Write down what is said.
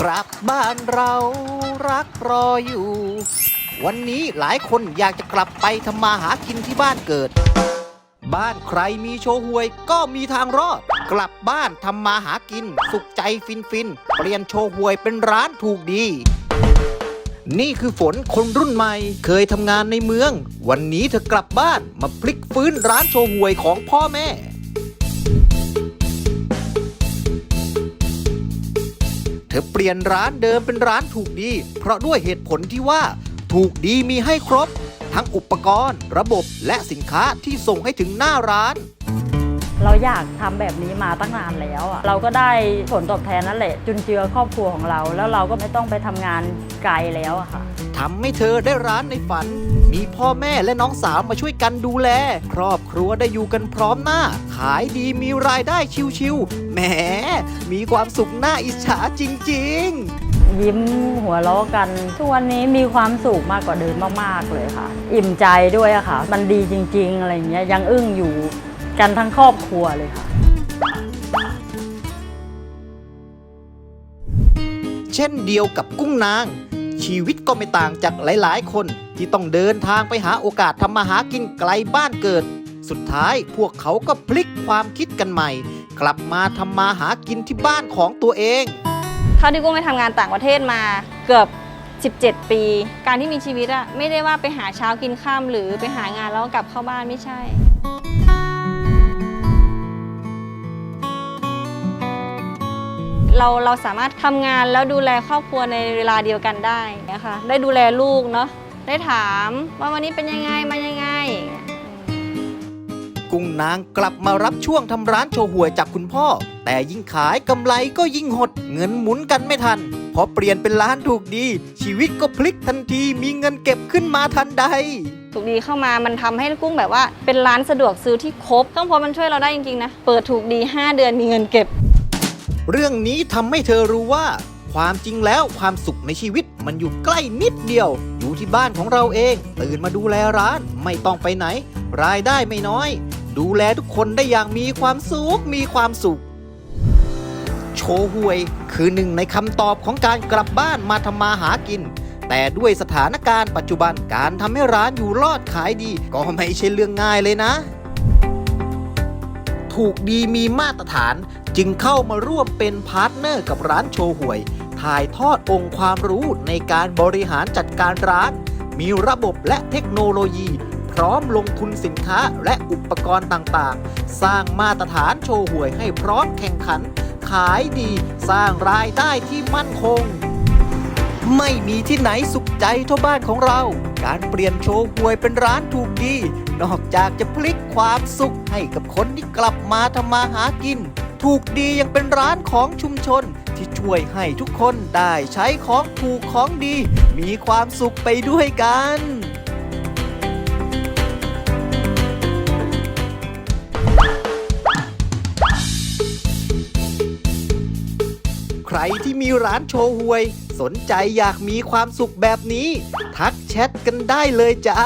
กลับบ้านเรารักรออยู่ วันนี้หลายคนอยากจะกลับไปทำมาหากินที่บ้านเกิด บ้านใครมีโชห่วยก็มีทางรอด กลับบ้านทำมาหากิน สุขใจฟินฟินเปลี่ยนโชห่วยเป็นร้านถูกดี นี่คือฝนคนรุ่นใหม่เคยทำงานในเมือง วันนี้เธอกลับบ้านมาพลิกฟื้นร้านโชห่วยของพ่อแม่ อเปลี่ยนร้านเดิมเป็นร้านถูกดี เพราะด้วยเหตุผลที่ว่า ถูกดีมีให้ครบ ทั้งอุปกรณ์ ระบบและสินค้าที่ส่งให้ถึงหน้าร้าน เราอยากทำแบบนี้มาตั้งนานแล้วอะเราก็ได้ผลตอบแทนนั่นแหละ จุนเจือครอบครัวของเรา แล้วเราก็ไม่ต้องไปทำงานไกลแล้วอะค่ะทำให้เธอได้ร้านในฝัน มีพ่อแม่และน้องสาวมาช่วยกันดูแล ครอบครัวได้อยู่กันพร้อมหน้า ขายดีมีรายได้ชิวๆแหม มีความสุขน่าอิจฉาจริง ๆยิ้มหัวเราะกัน ทุกวันนี้มีความสุขมากกว่าเดิมมาก ๆ เลยค่ะ อิ่มใจด้วยอะค่ะ มันดีจริง ๆ อะไรอย่างเงี้ยยังอึ้งอยู่ กันทั้งครอบครัวเลยค่ะ เช่นเดียวกับกุ้งนาง ชีวิตก็ไม่ต่างจากหลาย ๆ คนที่ต้องเดินทางไปหาโอกาสทำมาหากินไกลบ้านเกิด สุดท้ายพวกเขาก็พลิกความคิดกันใหม่ กลับมาทำมาหากินที่บ้านของตัวเองเท่าที่กุ้งไปทำงานต่างประเทศมาเกือบ17 ปี การที่มีชีวิตอะไม่ได้ว่าไปหาเช้ากินข้ามหรือไปหางานแล้วก็กลับเข้าบ้านไม่ใช่ เราเราสามารถทำงานแล้วดูแลครอบครัวในเวลาเดียวกันได้นะคะได้ดูแลลูกเนาะได้ถามว่าวันนี้เป็นยังไงมายังไงอย่างเงี้ยกุ้งนางกลับมารับช่วงทำร้านโชห่วยจากคุณพ่อ แต่ยิ่งขายกำไรก็ยิ่งหดเงินหมุนกันไม่ทัน พอเปลี่ยนเป็นร้านถูกดี ชีวิตก็พลิกทันทีมีเงินเก็บขึ้นมาทันใดถูกดีเข้ามามันทำให้กุ้งแบบว่า เป็นร้านสะดวกซื้อที่ครบต้องพอมันช่วยเราได้จริงๆนะ เปิดถูกดี 5 เดือนมีเงินเก็บ เรื่องนี้ทำให้เธอรู้ว่า ความจริงแล้วความสุขในชีวิตมันอยู่ใกล้นิดเดียว อยู่ที่บ้านของเราเอง ตื่นมาดูแลร้านไม่ต้องไปไหน รายได้ไม่น้อย ดูแลทุกคนได้อย่างมีความสุขมีความสุข โชห่วย คือหนึ่งในคำตอบของการกลับบ้านมาทำมาหากินแต่ด้วยสถานการณ์ปัจจุบันการทำให้ร้านอยู่รอดขายดี ก็ไม่ใช่เรื่องง่ายเลยนะ ถูกดีมีมาตรฐาน จึงเข้ามาร่วมเป็นพาร์ทเนอร์กับร้านโชห่วย ถ่ายทอดองค์ความรู้ในการบริหารจัดการร้าน มีระบบและเทคโนโลยี พร้อมลงทุนสินค้าและอุปกรณ์ต่างๆ สร้างมาตรฐานโชห่วยให้พร้อมแข่งขัน ขายดีสร้างรายได้ที่มั่นคง ไม่มีที่ไหนสุขใจเท่าบ้านของเรา การเปลี่ยนโชห่วยเป็นร้านถูกดี นอกจากจะพลิกความสุขให้กับคนที่กลับมาทำมาหากิน ถูกดียังเป็นร้านของชุมชน ที่ช่วยให้ทุกคนได้ใช้ของถูกของดี มีความสุขไปด้วยกัน ที่มีร้านโชว์หวย สนใจอยากมีความสุขแบบนี้ ทักแชทกันได้เลยจ้า